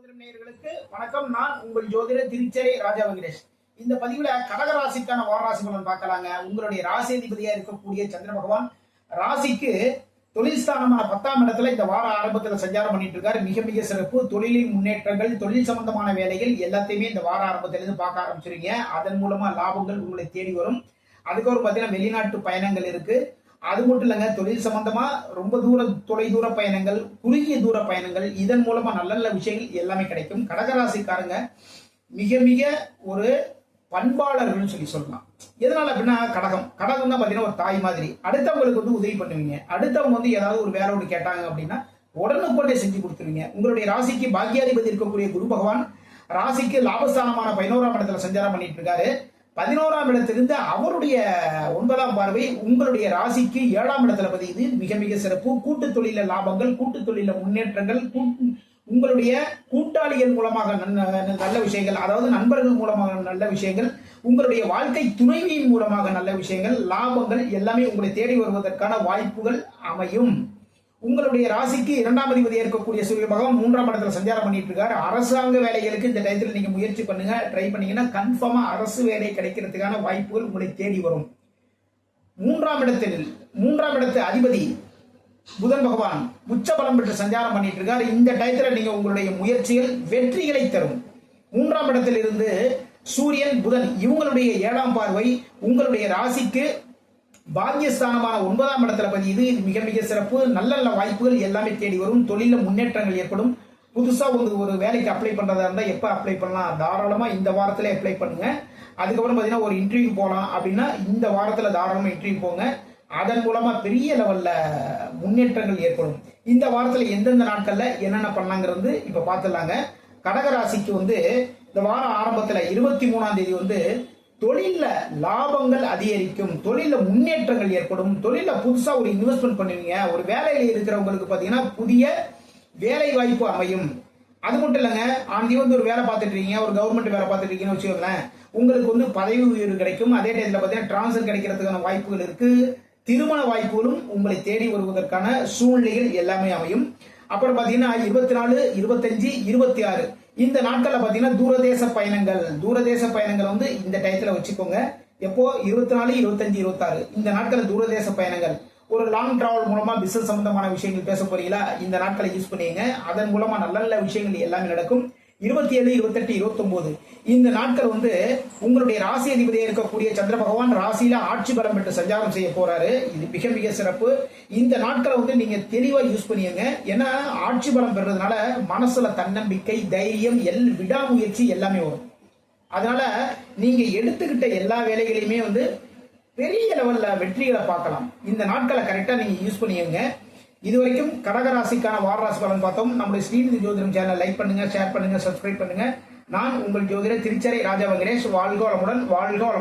ஜோதிடம் நேயர்களுக்கு வணக்கம். நான் உங்கள் ஜோதிட திருச்சரை ராஜா வெங்கடேஷ். இந்த பதிவுல கடகராசிக்கான வாராசி பலன் பார்க்கலாங்க. உங்களுடைய ராசி அதிபதியா இருக்கக்கூடிய சந்திர பகவான் ராசிக்கு தொழில் ஸ்தானமான பத்தாம் இடத்துல இந்த வார ஆரம்பத்துல சஞ்சாரம் பண்ணிட்டு இருக்காரு. மிக மிக சிறப்பு. தொழிலின் முன்னேற்றங்கள் தொழில் சம்பந்தமான வேலைகள் எல்லாத்தையுமே இந்த வார ஆரம்பத்துல இருந்து பார்க்க ஆரம்பிச்சிருங்க அதன் மூலமா லாபங்கள் உங்களை தேடி வரும். அதுக்கப்புறம் பார்த்தீங்கன்னா வெளிநாட்டு பயணங்கள் இருக்கு. அது மட்டும் இல்லைங்க தொழில் சம்பந்தமா ரொம்ப தூர தொலை தூர பயணங்கள் குறுகிய தூர பயணங்கள் இதன் மூலமா நல்ல நல்ல விஷயங்கள் எல்லாமே கிடைக்கும். கடகராசிக்காரங்க மிக மிக ஒரு பண்பாளர்கள்னு சொல்லி சொல்லலாம். எதனால அப்படின்னா கடகம். கடகம் தான் பார்த்தீங்கன்னா ஒரு தாய் மாதிரி. அடுத்தவங்களுக்கு வந்து உதவி பண்ணுவீங்க. அடுத்தவங்க வந்து ஏதாவது ஒரு வேற ஒன்று கேட்டாங்க அப்படின்னா உடனுக்குடனே செஞ்சு கொடுத்துருவீங்க. உங்களுடைய ராசிக்கு பாக்கியாதிபதி இருக்கக்கூடிய குரு பகவான் ராசிக்கு லாபஸ்தானமான பதினோராம் இடத்துல சஞ்சாரம் பண்ணிட்டு இருக்காரு. பதினோராம் இடத்திலிருந்து அவருடைய ஒன்பதாம் பார்வை உங்களுடைய ராசிக்கு ஏழாம் இடத்துல பதியுது. மிக மிக சிறப்பு. கூட்டு தொழில லாபங்கள் கூட்டு தொழில முன்னேற்றங்கள் உங்களுடைய கூட்டாளிகள் மூலமாக நல்ல விஷயங்கள் அதாவது நண்பர்கள் மூலமாக நல்ல விஷயங்கள் உங்களுடைய வாழ்க்கை துணைவியின் மூலமாக நல்ல விஷயங்கள் லாபங்கள் எல்லாமே உங்களை தேடி வருவதற்கான வாய்ப்புகள் அமையும். உங்களுடைய ராசிக்கு இரண்டாம் அதிபதி ஏற்கக்கூடிய சூரிய பகவான் மூன்றாம் இடத்துல சஞ்சாரம் பண்ணிட்டு இருக்காரு அரசாங்க வேலைகளுக்கு இந்த டயத்தில் நீங்க முயற்சி பண்ணுங்க ட்ரை பண்ணீங்கன்னா கன்ஃபார்மா அரசு வேலை கிடைக்கிறதுக்கான வாய்ப்புகள் உங்களை தேடி வரும். மூன்றாம் இடத்தில் மூன்றாம் இடத்து அதிபதி புதன் பகவான் உச்ச பலம் பெற்று சஞ்சாரம் பண்ணிட்டு இருக்காரு இந்த டயத்தில் நீங்க உங்களுடைய முயற்சிகள் வெற்றிகளை தரும். மூன்றாம் இடத்திலிருந்து சூரியன் புதன் இவங்களுடைய ஏழாம் பார்வை உங்களுடைய ராசிக்கு பாக்கியஸ்தானமான ஒன்பதாம் இடத்துல பதியுது இது மிக மிக சிறப்பு. நல்ல நல்ல வாய்ப்புகள் எல்லாமே தேடி வரும். தொழிலில் முன்னேற்றங்கள் ஏற்படும். புதுசாக ஒரு ஒரு வேலைக்கு அப்ளை பண்ணுறதா இருந்தால் எப்போ அப்ளை பண்ணலாம்? தாராளமாக இந்த வாரத்தில் அப்ளை பண்ணுங்க. அதுக்கப்புறம் பார்த்தீங்கன்னா ஒரு இன்டர்வியூ போகலாம் அப்படின்னா இந்த வாரத்தில் தாராளமாக இன்டர்வியூ போங்க. அதன் மூலமாக பெரிய லெவலில் முன்னேற்றங்கள் ஏற்படும். இந்த வாரத்தில் எந்தெந்த நாட்களில் என்னென்ன பண்ணலாங்கிறது இப்போ பார்த்துடலாங்க கடகராசிக்கு வந்து இந்த வாரம் ஆரம்பத்தில் இருபத்தி மூணாம் தேதி வந்து தொழிலில் லாபங்கள் அதிகரிக்கும் தொழிலில் முன்னேற்றங்கள் ஏற்படும் தொழிலில் புதுசா ஒரு இன்வெஸ்ட்மெண்ட் பண்ணுவீங்க ஒரு வேலையில இருக்கிறவங்களுக்கு பாத்தீங்கன்னா புதிய வேலை வாய்ப்பு அமையும். அது மட்டும் இல்லைங்க ஆண்டி வந்து ஒரு வேலை பார்த்துட்டு இருக்கீங்க ஒரு கவர்மெண்ட் வேலை பார்த்துட்டு இருக்கீங்கன்னு வச்சுக்கோங்களேன் உங்களுக்கு வந்து பதவி உயர்வு கிடைக்கும். அதே டயத்தில் பார்த்தீங்கன்னா டிரான்ஸ்ஃபர் கிடைக்கிறதுக்கான வாய்ப்புகள் இருக்கு. திருமண வாய்ப்புகளும் உங்களை தேடி வருவதற்கான சூழ்நிலைகள் எல்லாமே அமையும். அப்புறம் பார்த்தீங்கன்னா இருபத்தி நாலு இருபத்தஞ்சு இருபத்தி ஆறு இந்த நாட்களில் பார்த்தீங்கன்னா தூரதேச பயணங்கள் தூரதேச பயணங்கள் வந்து இந்த டயத்தில் வச்சுக்கோங்க. எப்போ? இருபத்தி நாலு இருபத்தஞ்சு இருபத்தாறு. இந்த நாட்களில் தூரதேச பயணங்கள். ஒரு லாங் டிராவல் மூலமா பிசினஸ் சம்பந்தமான விஷயங்கள் பேச போறீங்களா? இந்த நாட்களை யூஸ் பண்ணிங்க அதன் மூலமா நல்ல நல்ல விஷயங்கள் எல்லாமே நடக்கும். இருபத்தி ஏழு இருபத்தெட்டு இருபத்தொன்பது இந்த நாட்கள் வந்து உங்களுடைய ராசி அதிபதியாக இருக்கக்கூடிய சந்திர பகவான் ராசியில ஆட்சி பலம் பெற்று சஞ்சாரம் செய்ய போறாரு. இது மிக மிக சிறப்பு. இந்த நாட்களை வந்து நீங்க தெளிவா யூஸ் பண்ணியங்க ஏன்னா ஆட்சி பலம் பெறதுனால மனசுல தன்னம்பிக்கை தைரியம் எல் விடாமுயற்சி எல்லாமே வரும். அதனால நீங்க எடுத்துக்கிட்ட எல்லா வேலைகளையுமே வந்து பெரிய லெவல்ல வெற்றிகளை பார்க்கலாம். இந்த நாட்களை கரெக்டா நீங்க யூஸ் பண்ணிக்கங்க இது வரைக்கும் கடகராசிக்கான வாரராசி பலன் பார்த்தோம். நம்முடைய ஸ்ரீநிதி ஜோதிடம் சேனல் லைக் பண்ணுங்க ஷேர் பண்ணுங்க சப்ஸ்கிரைப் பண்ணுங்க. நான் உங்கள் ஜோதிடர் திருச்சரை ராஜா வெங்கடேஷ் வாழ்க வளமுடன் வாழ்க வளமுடன்.